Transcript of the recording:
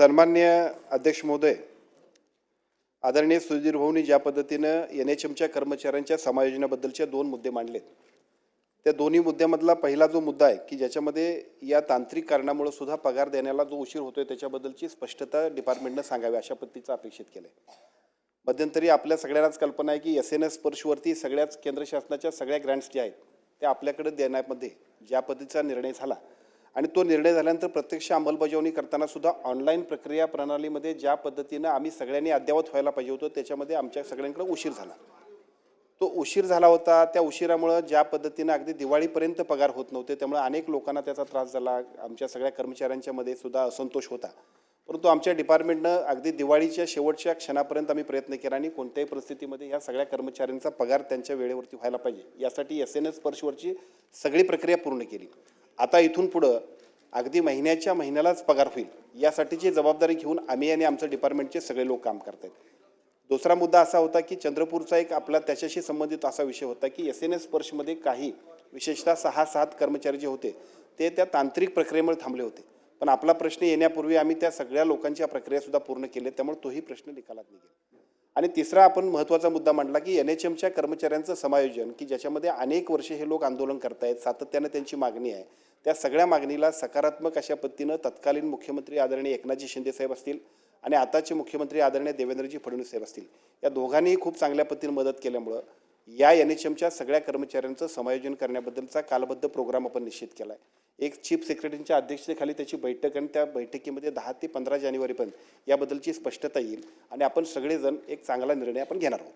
सन्मान्य अध्यक्ष महोदय आदरणीय सुधीर भाऊनी ज्या पद्धतीनं एन एच एमच्या कर्मचाऱ्यांच्या समायोजनाबद्दलचे दोन मुद्दे मांडलेत. त्या दोन्ही मुद्द्यामधला पहिला जो मुद्दा आहे की ज्याच्यामध्ये या तांत्रिक कारणामुळे सुद्धा पगार देण्याला जो उशीर होतोय त्याच्याबद्दलची स्पष्टता डिपार्टमेंटनं सांगावी अशा पद्धतीचं अपेक्षित केलं आहे मध्यंतरी आपल्या सगळ्यांनाच कल्पना आहे की एस एन एस स्पर्शवरती सगळ्याच केंद्र शासनाच्या सगळ्या ग्रँट्स ज्या आहेत त्या आपल्याकडे देण्यामध्ये ज्या पद्धतीचा निर्णय झाला आणि तो निर्णय झाल्यानंतर प्रत्यक्ष अंमलबजावणी करताना सुद्धा ऑनलाईन प्रक्रिया प्रणालीमध्ये ज्या पद्धतीनं आम्ही सगळ्यांनी अद्ययावत व्हायला पाहिजे होतो त्याच्यामध्ये आमच्या सगळ्यांकडे उशीर झाला. तो उशीर झाला होता. त्या उशिरामुळं ज्या पद्धतीनं अगदी दिवाळीपर्यंत पगार होत नव्हते त्यामुळे अनेक लोकांना त्याचा त्रास झाला. आमच्या सगळ्या कर्मचाऱ्यांच्यामध्ये सुद्धा असंतोष होता. परंतु आमच्या डिपार्टमेंटनं अगदी दिवाळीच्या शेवटच्या क्षणापर्यंत आम्ही प्रयत्न केला आणि कोणत्याही परिस्थितीमध्ये या सगळ्या कर्मचाऱ्यांचा पगार त्यांच्या वेळेवरती व्हायला पाहिजे. यासाठी एस एन एस स्पर्शवरची सगळी प्रक्रिया पूर्ण केली. आता इथून पुढं अगदी महिन्याच्या महिन्यालाच पगार होईल यासाठीची जबाबदारी घेऊन आम्ही आणि आमचं डिपार्टमेंटचे सगळे लोक काम करत आहेत दुसरा मुद्दा असा होता की चंद्रपूरचा एक आपला त्याच्याशी संबंधित असा विषय होता की एस एन एस स्पर्शमध्ये काही विशेषतः सहा सात कर्मचारी जे होते ते त्या तांत्रिक प्रक्रियेमुळे थांबले होते. पण आपला प्रश्न येण्यापूर्वी आम्ही त्या सगळ्या लोकांच्या प्रक्रियासुद्धा पूर्ण केल्या त्यामुळे तोही प्रश्न निकालात निघेल. आणि तिसरा आपण महत्त्वाचा मुद्दा मांडला की एन एच एमच्या कर्मचाऱ्यांचं समायोजन की ज्याच्यामध्ये अनेक वर्षे हे लोक आंदोलन करतायत सातत्यानं त्यांची मागणी आहे. त्या सगळ्या मागणीला सकारात्मक अशा पद्धतीनं तत्कालीन मुख्यमंत्री आदरणीय एकनाथजी शिंदे साहेब असतील आणि आताचे मुख्यमंत्री आदरणीय देवेंद्रजी फडणवीस साहेब असतील. या दोघांनीही खूप चांगल्या पद्धतीने मदत केल्यामुळं या एन एच एमच्या सगळ्या कर्मचाऱ्यांचं समायोजन करण्याबद्दलचा कालबद्ध प्रोग्राम आपण निश्चित केला आहे एक चीफ सेक्रेटरीच्या अध्यक्षतेखाली त्याची बैठक आणि त्या बैठकीमध्ये दहा ते पंधरा जानेवारीपर्यंत याबद्दलची स्पष्टता येईल आणि आपण सगळेजण एक चांगला निर्णय आपण घेणार आहोत.